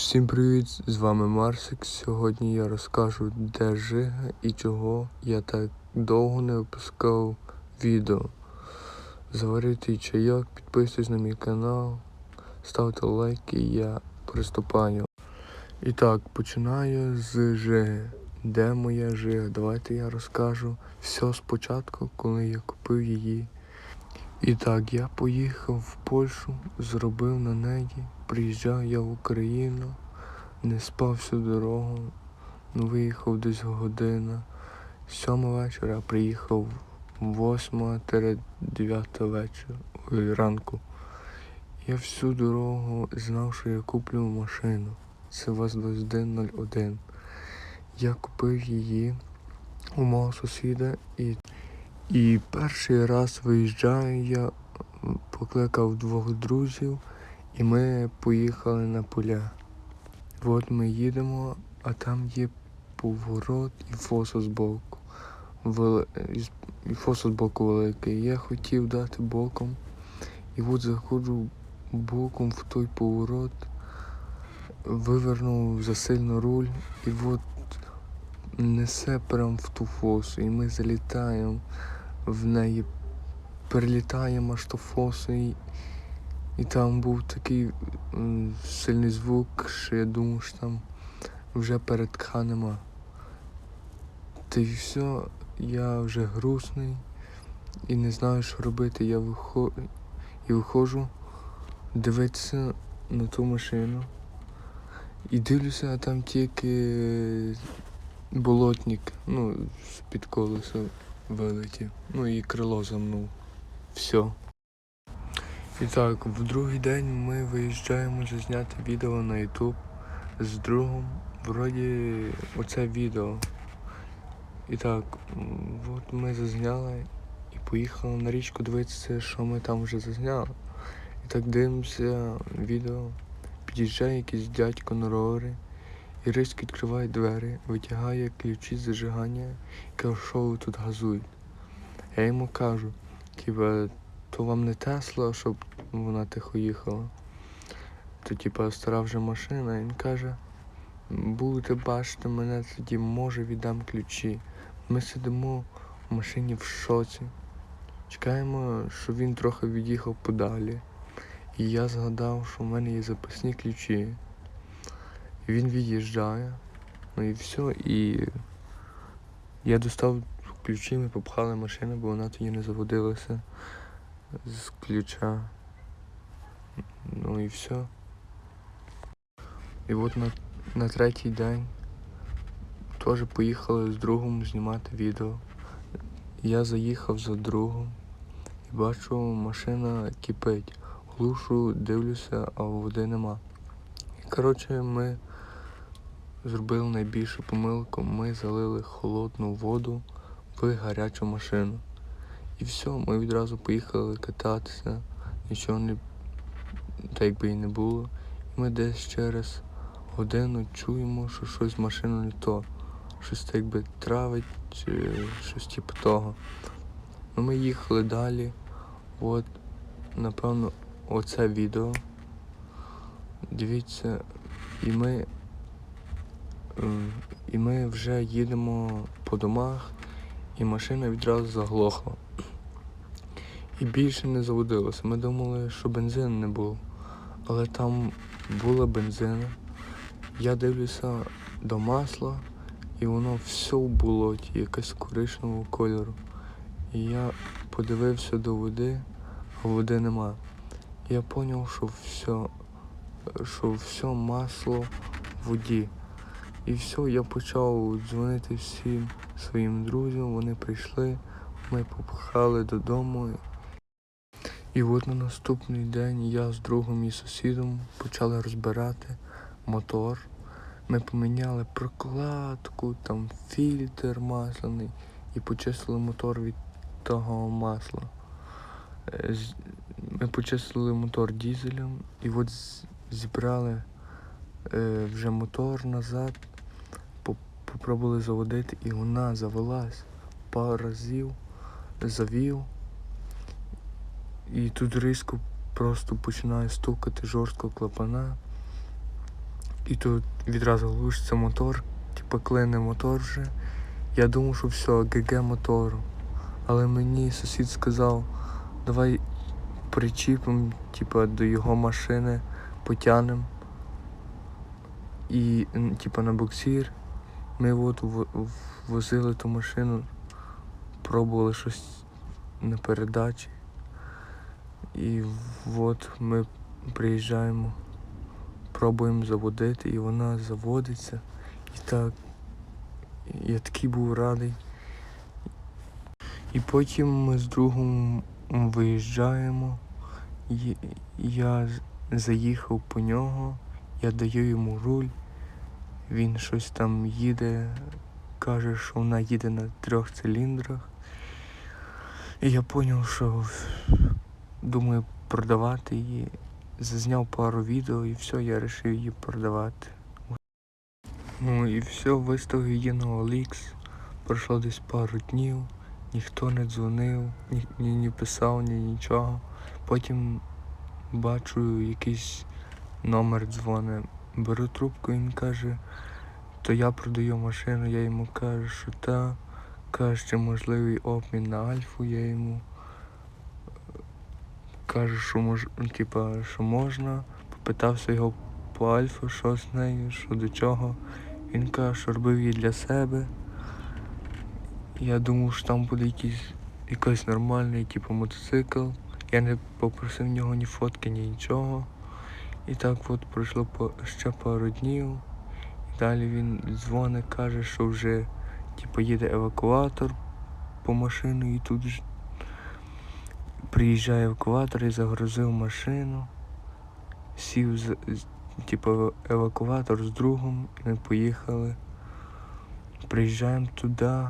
Всім привіт! З вами Марсик. Сьогодні я розкажу, де Жига і чого я так довго не випускав відео. Заварюйте чайок, підписуйтесь на мій канал, ставте лайки, я приступаю. І так, починаю з Жиги. Де моя Жига? Давайте я розкажу все спочатку, коли я купив її. І так, я поїхав в Польщу, зробив на неї, приїжджав я в Україну, не спав всю дорогу, ну виїхав десь година. Сьома вечора приїхав восьма 9 вечора ранку. Я всю дорогу знав, що я куплю машину. Це ВАЗ-2101. Я купив її у мого сусіда і і перший раз виїжджаю я, покликав двох друзів, і ми поїхали на поля. От ми їдемо, а там є поворот і фосо збоку. Вели... І фосо збоку великий. Я хотів дати боком. І от заходжу боком в той поворот, вивернув засильно руль і от несе прям в ту фосу. І ми залітаємо в неї перелітаємо аж до фосу і, і там був такий сильний звук, що я думав, що там вже передка нема. Та й все, я вже грустний і не знаю, що робити. Я вихо... і виходжу дивитися на ту машину. І дивлюся, а там тільки болотник, ну, з-під колеса вилетів. Ну і крило замнув. Все. І так, в другий день ми виїжджаємо зазняти відео на YouTube з другом. Вроді оце відео. І так, от ми зазняли і поїхали на річку дивитися, що ми там вже зазняли. І так дивимося відео. Під'їжджає якийсь дядько на ровері. І Рисько відкриває двері, витягає ключі з зажигання і каже, що ви тут газуєте. Я йому кажу, типа, то вам не Тесла, щоб вона тихо їхала. То типа стара вже машина, і він каже, будете бачити мене, тоді може віддам ключі. Ми сидимо в машині в шоці. Чекаємо, що він трохи від'їхав подалі. І я згадав, що в мене є запасні ключі. І він від'їжджає. Ну і все. І я достав ключі, ми попхали машину, бо вона тоді не заводилася з ключа. Ну і все. І от на, на третій день теж поїхали з другом знімати відео. Я заїхав за другом і бачу, машина кипить. Глушу, дивлюся, а води нема. І коротше ми зробили найбільшу помилку. Ми залили холодну воду в гарячу машину. І все, ми відразу поїхали кататися, нічого не так якби і не було. І ми десь через годину чуємо, що щось з машиною не то. Щось так якби травить чи щось типу того. Ну, Ми їхали далі. От, напевно, оце відео. Дивіться, і ми і ми вже їдемо по домах, і машина відразу заглохла. І більше не заводилося. Ми думали, що бензину не було. Але там була бензина. Я дивлюся до масла, і воно все в болоті, якесь коричневого кольору. І я подивився до води, а води нема. Я зрозумів, що все, що все масло в воді. І все, я почав дзвонити всім своїм друзям, вони прийшли, ми попхали додому. І от на наступний день я з другом і сусідом почали розбирати мотор. Ми поміняли прокладку, там фільтр масляний і почистили мотор від того масла. Е, ми почистили мотор дізелем і от зібрали е, вже мотор назад попробували заводити і вона завелась пару разів, завів. І тут різко просто починає стукати жорстко клапана. І тут відразу глушиться мотор, типу клине мотор вже. Я думав, що все, ГГ мотору. Але мені сусід сказав, давай причіпимо, типу, до його машини, потягнемо. І, м, типу, на буксир. Ми от возили ту машину, пробували щось на передачі. І от ми приїжджаємо, пробуємо заводити, і вона заводиться. І так, я такий був радий. І потім ми з другом виїжджаємо. Я заїхав по нього, я даю йому руль, він щось там їде, каже, що вона їде на трьох циліндрах. І я зрозумів, що думаю продавати її. Зазняв пару відео і все, я вирішив її продавати. Ну і все, виставив її на OLX. Пройшло десь пару днів, ніхто не дзвонив, ні, ні, ні писав, ні нічого. Потім бачу якийсь номер дзвони. Беру трубку, він каже, то я продаю машину, я йому кажу, що та. Каже, чи можливий обмін на Альфу, я йому кажу, що мож, ну, типа, що можна. Попитався його по Альфу, що з нею, що до чого. Він каже, що робив її для себе. Я думав, що там буде якийсь, якийсь нормальний, типу, мотоцикл. Я не попросив в нього ні фотки, ні нічого. І так от пройшло ще пару днів. І далі він дзвонить, каже, що вже типу, їде евакуатор по машину і тут приїжджає евакуатор і загрузив машину. Сів з, типу, евакуатор з другом, і ми поїхали. Приїжджаємо туди,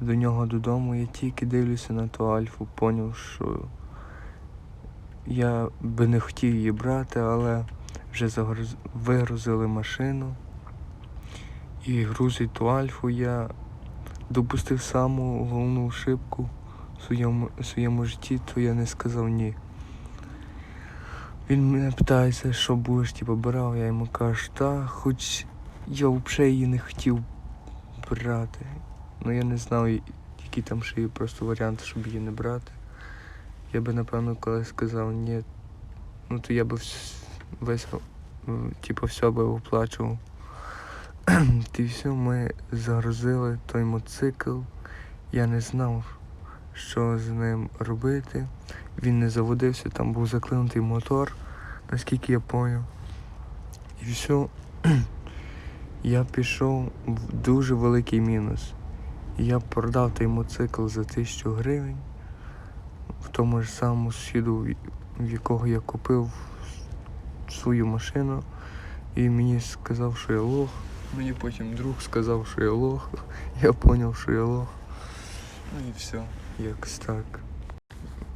до нього додому. Я тільки дивлюся на ту Альфу, поняв, що я би не хотів її брати, але вже загруз... вигрузили машину. І грузить ту Альфу я допустив саму головну ошибку в своєму, своєму житті, то я не сказав ні. Він мене питається, що будеш, типу, брав, я йому кажу, та хоч я взагалі її не хотів брати. Ну я не знав, які там ще є просто варіанти, щоб її не брати. Я би, напевно, коли сказав ні, ну то я би весь, типу, все би оплачував. Ти все, ми загрузили той мотоцикл. Я не знав, що з ним робити. Він не заводився, там був заклинутий мотор, наскільки я поняв. І все. Я пішов в дуже великий мінус. Я продав той мотоцикл за тисячу гривень в тому ж самому сусіду, в якого я купив свою машину. І мені сказав, що я лох. Мені потім друг сказав, що я лох. Я зрозумів, що я лох. Ну і все. Якось так.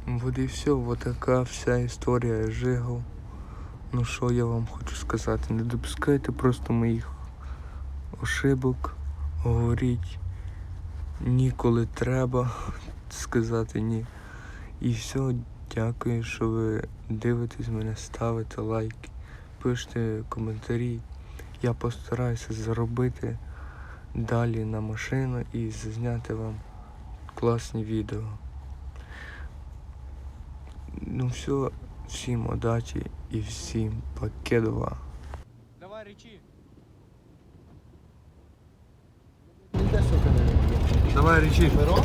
Вот і все, вот така вся історія Жигов. Ну що я вам хочу сказати? Не допускайте просто моїх ошибок, говоріть ні, коли треба сказати ні. І все, дякую, що ви дивитесь мене, ставите лайки, пишете коментарі. Я постараюся заробити далі на машину і зняти вам класні відео. Ну все, всім удачі і всім покедова. Давай речи. Давай речи. Перо?